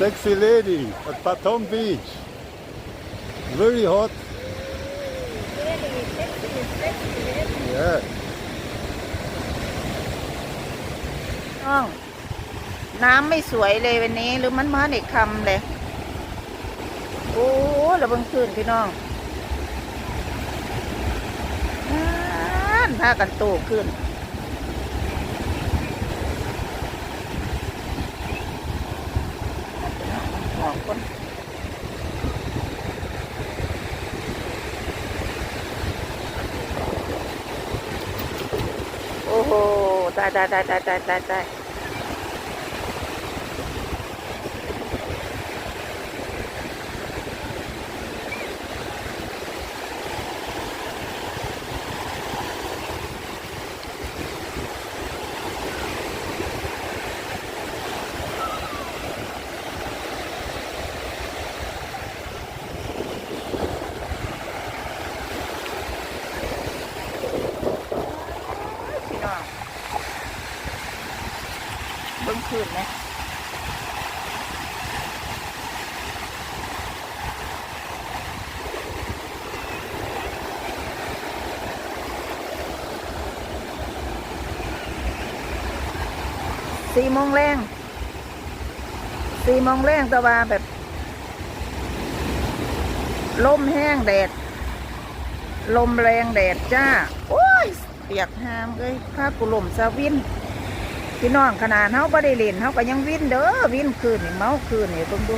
sexy lady at Patong Beach. Very hot. Yeah. น้องน้ำไม่สวยเลยวันนี้ หรือมันมาเด็กคำเลย โอ้ระเบิงขึ้นพี่น้องอ่านพากันโตขึ้น ออกคนโอ้โห ตายตายตายตายตายตายตายพี่น้อง เบิ้งคืนไหมสี่โมงแรงสี่โมงแรงต่ว่าแบบลมแห้งแดด ลมแรงแดดจ้า โอ้ย เปียกหามเลยข้ากุลมซาวิน พี่น้องขนาดเขาบ่ได้เล่นเขาก็ยังวิ่นเด้อวิ่นคืนนี่เมาคืนนี่เบิ่งดู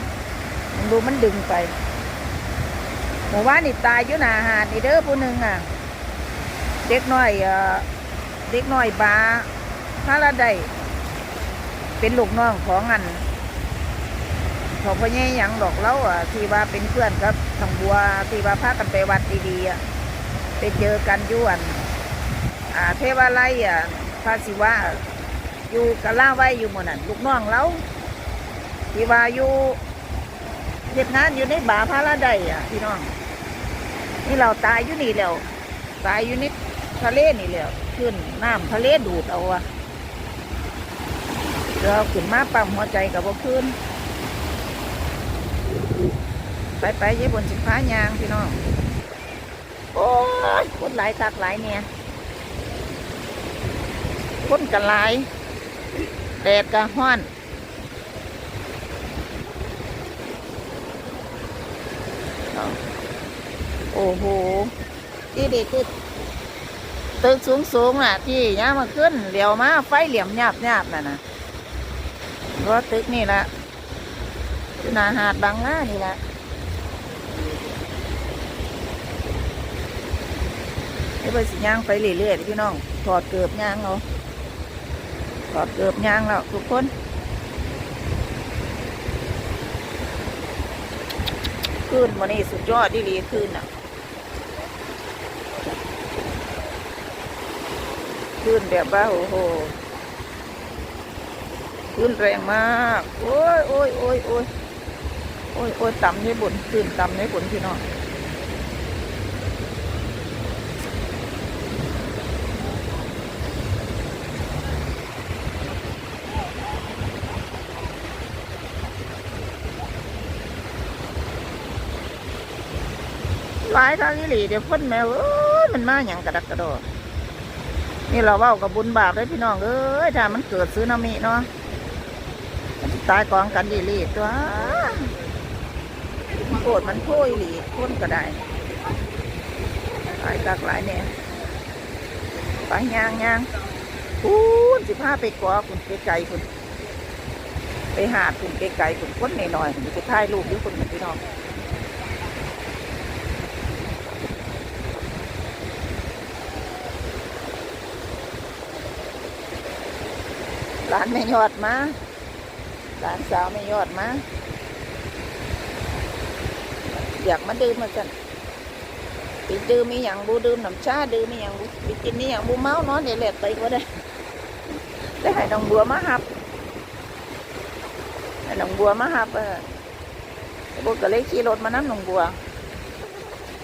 เบิ่งดูมันดึงไปหมู่ว่านนี่ตายอยู่หนาหาดนี่เด้อผู้หนึ่งอะ เด็กน้อยเด็กน้อยบาพาราไดเป็นลูกน้องของอันของพ่อใหญ่ยังดอกเล่าอะที่ว่าเป็นเพื่อนกับทางบัวที่ว่าพากันไปวัดดีๆอะไปเจอกันยวนอ่า เทวาไลอะพระศิวะ อยู่กะล่าไว้อยู่หมดนั่นลูกน้องเราที่ว่าอยู่เฮ็ดงานอยู่ในบาพาราไดอะพี่น้อง นี่เราตายอยู่นี่แล้ว ตายอยู่ในทะเลนี่แล้วขึ้นน้ำทะเลดูดเอาอะเราขึ้นมาปั๊มหัวใจกับว่าขึ้นไปไปยายบนสิฟ้ายางพี่น้อง โอ้ยคนหลายคักหลายเนี่ยคนกันหลาย แดดก็ห้อนโอ้โห ที่เด็กคือตึกสูงสูงๆน่ะ ที่ย่ามาขึ้นเหลียวมาไฟเหลี่ยมหยาบหยาบๆน่ะนะรถตึกนี่ละอยู่หนาหาดบางหน้านี่ละเดี๋ยไปสิย่างไปเรื่อยๆพี่น้องถอดเกือบย่างเอา ถอดเกือบยางแล้วทุกคนขึ้นวันนี้สุดยอดดีดีขึ้นอะขึ้นแบบว่าโอ้โหขึ้นแรงมาก โอ้ยโอ้ยโอ้ยโอ้ยโอ้ยโอ้ยต่ำในบุญขึ้นต่ำในบุญพี่น้อง หลายทางนี้หลีเดี๋ยวพ่นแมวเอ้ยมันมาอย่างกระดักกระโดดนี่เราเว้ากับบุญบาปเลยพี่น้องเอ้ยถ้ามันเกิดซื้อนามิเนาะมันตายกองกันดีรีตัวโกรธมันโพยหลีพ้นก็ได้ตายกักหลายเนี่ยไปย่างย่างพูนสิพาไปกอคุณไกลคุณไปหาดคุณไกลคุณพ้นหน่อยๆคุณไปถ่ายรูปด้วยคุณพี่น้อง หลานไม่ยอดมาหลานสาวไม่ยอดมาอยากมาดื่มมาจันไปดื่มมีอย่างบูดื่มน้ำชาดื่มมีอย่างบูไปกินมีอย่างบูเมาเนอนเดี๋ยวแหลกไปก็ได้ได้ให้น้องบัวมาหับให้น้องบัวมาหับเออบัวก็เลยขี่รถมานั่งน้องบัว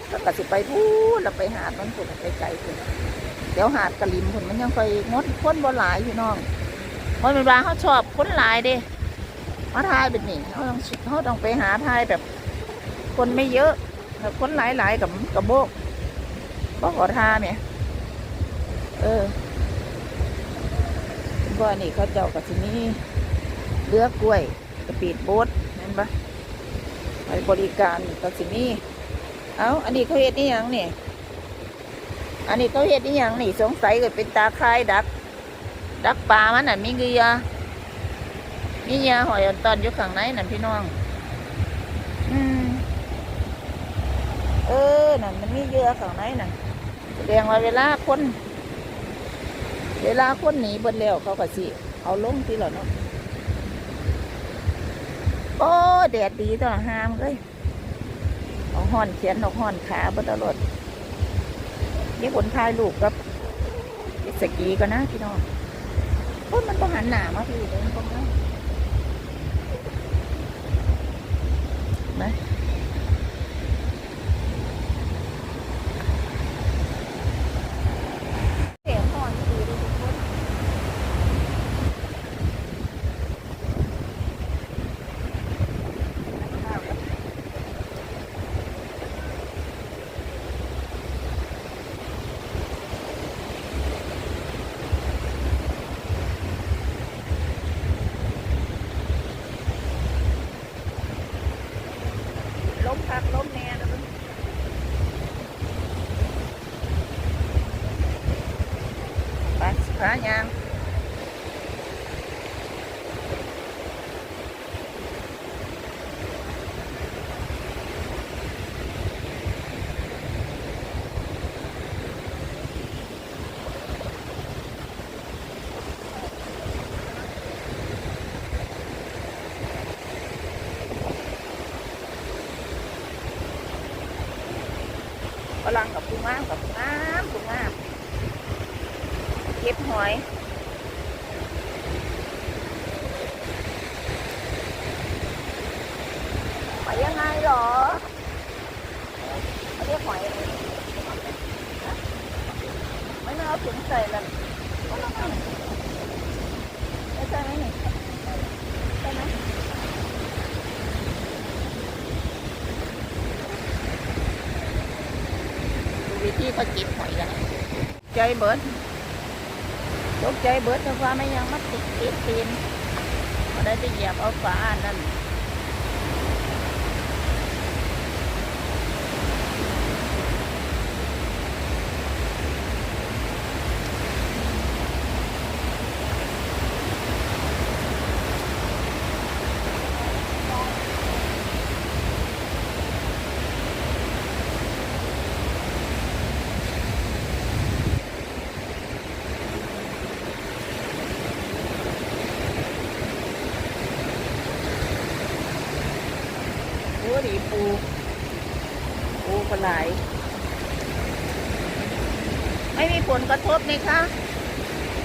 แล้วก็สิไปพูดแล้วไปหาดมันพุ่นไปไกลพุ่นเดี๋ยวหาดกะลิมพุ่นมันยังไปงดพ้นบ่หลายพี่น้อง เพราะเวลาเขาชอบคนหลายเด้มาทายเป็นนี่เขาต้องเขาต้องไปหาทายแบบ คนไม่เยอะแบบคนหลายๆกับกับโบกบ่ขอทาเนี่ยเออว่านี่เขาเจ้ากับที่นี่เลือกกล้วยสปีดโบ๊ทเห็นปะไปบริการกับที่นี่เอาอันนี้เขาเฮ็ดนี่ยังนี่อันนี้เขาเฮ็ดนี่ยังนี่สงสัยเก็เป็นตาคายดัก ดักปลามันน่ะมีเกลือมีเหยาหอยอันตอนอยู่ข้างในนั่นพี่น้อง อืมเออนั่นมันมีเหยื่อข้างในนั่นแสดงว่าเวลาคน เวลาคนหนีเบนแล้วเขาก็สิเอาลงที่หรอเนาะโอ้แดดดีต่อหามเลยเอาห่อนเขียนเอาห่อนขาบนตลอดนี่คนถ่ายรูปกับสกีก็นะพี่น้อง โอ้ยมันต้องหันหน้ามาพี่เลยมันต้องนะนะ เสียงห่อนดีเลยทุกคนล้มพักล้มแน่นะมึงไปสิพายาง บังกับปูม้ามกับปูม้ามปูม้ามเก็บหอยหอยยังไงหรอเขาเรียกหอยไรฮะไม่น่าเอาถุงใส่แล้วไม่ใช่ไหมนี่ใช่ไหม ดูวิธีเก็บหอยกันใจเบิดตกใจเบิดแต่ว่าไม่ยังมาติดติดตีนมาได้ไปเหยียบเอาฝาอันนั้นโอ้ดีปู ลาไหลไม่มีผลกระทบนี่คะ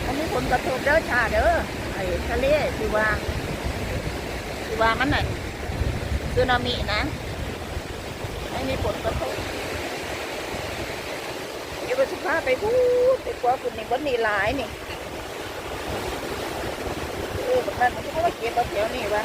ไม่มีผลกระทบเด้อชาเด้อไอ้ทะเลที่ว่าที่ว่ามันน่ะสึนามินะ ไม่มีผลกระทบเดี๋ยวไปสุภาพไปพูดไปกว่าคุณนี่คนนี่หลายนี่เออมันมันก็ว่าเก็บเอาแถวนี่วะ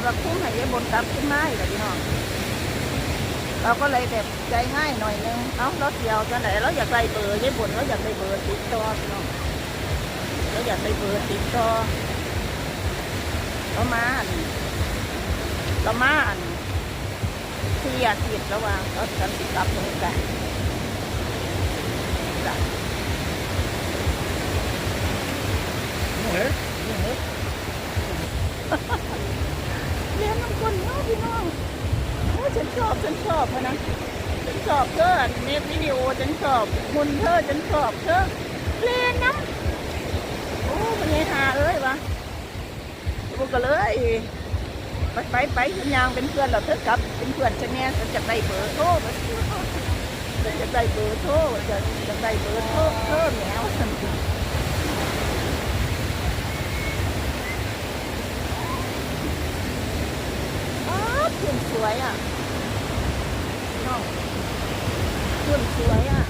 ายบักคุ้มให้ยายบนกลับขึ้นมาอีกแล้วพี่น้องเราก็เลยแบบใจง่ายหน่อยนึงเอ้ารถเดียวจะไหนเราอยากได้เบอร์ยายบนเราอยากได้เบอร์ติดต่อพี่น้องเราอยากได้เบอร์ติดต่อ เรามาอันเรามาอันที่อาทิตย์ระหว่างเราจะติดกลับตรงกันจ้ะ No head? No head? เรียนน้ำคนเนาะพี่น้องโอ้ฉันชอบฉันชอบนะฉันชอบเธออันนี้วิดีโอฉันชอบมุนเธอฉันชอบเธอเรียนน้ำโอ้เป็นไงหาเอ้ยวะพว กก็เลยไปไปไปฉันยางเป็นเพื่อนเราเธอกลับเป็นเพื่อนฉันแน่ฉันจะได้เบอร์โทรฉันจะได้เบอร์โทรจะจะได้เบอร์โทรเพิ่มแล้วฉันอ้าวขึ้นสวยอะน้องขึ้นสวยอะ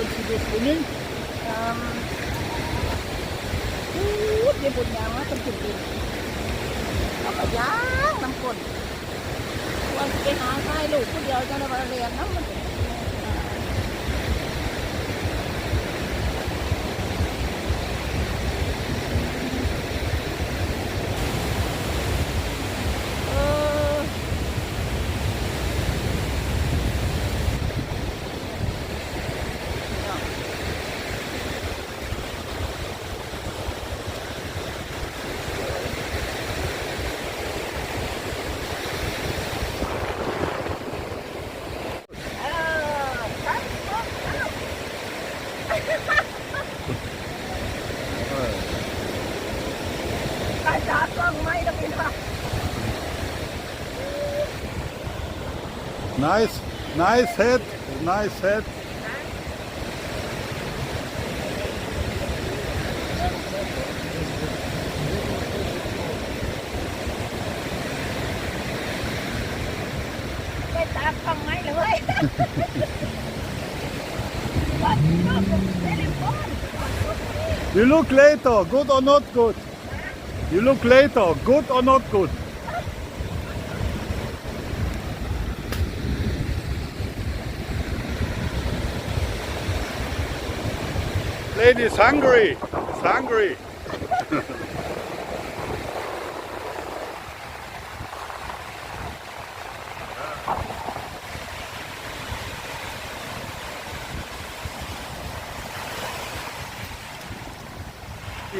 Sometimes you go swimming. อืมอู้ยเดี๋ยวบุญยางว่าเบียนถึงดินเอาไปย่างน้ำกลนวันไปหาใครลูกผู้เดียวจะได้มาเรียนน้ำมันเป็นเออ เออครับครับครับกระจาดกล้องไม่ต้องพี่น้อง Nice, nice head, nice head. ไม่ตามกล้องไม่เลยวัดนอกจากเทเลโฟน You look later, good or not good? You look later, good or not good? Lady is hungry. It's hungry.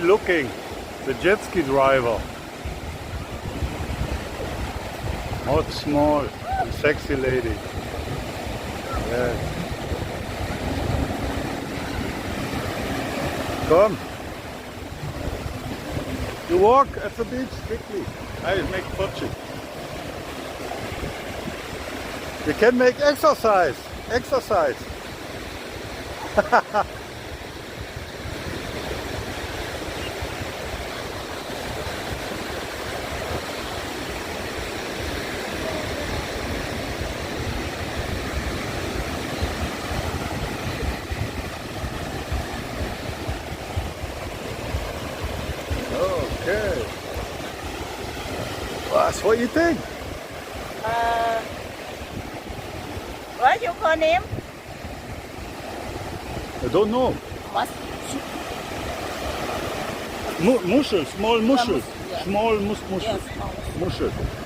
Looking, the jet ski driver. Not small, sexy lady. Yes. Come. You walk at the beach quickly. I make touching. You can make exercise. Exercise. What what you think. Uh, what you call name? I don't know. What? Mu small mushel, yeah, small mus mushel, yes.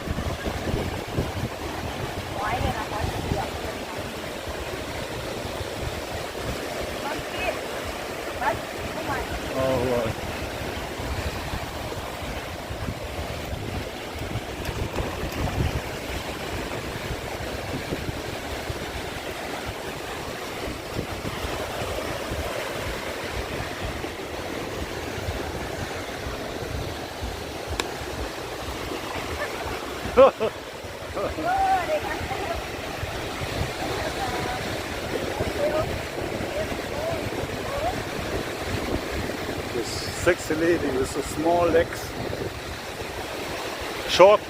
This sexy lady with the small legs. Short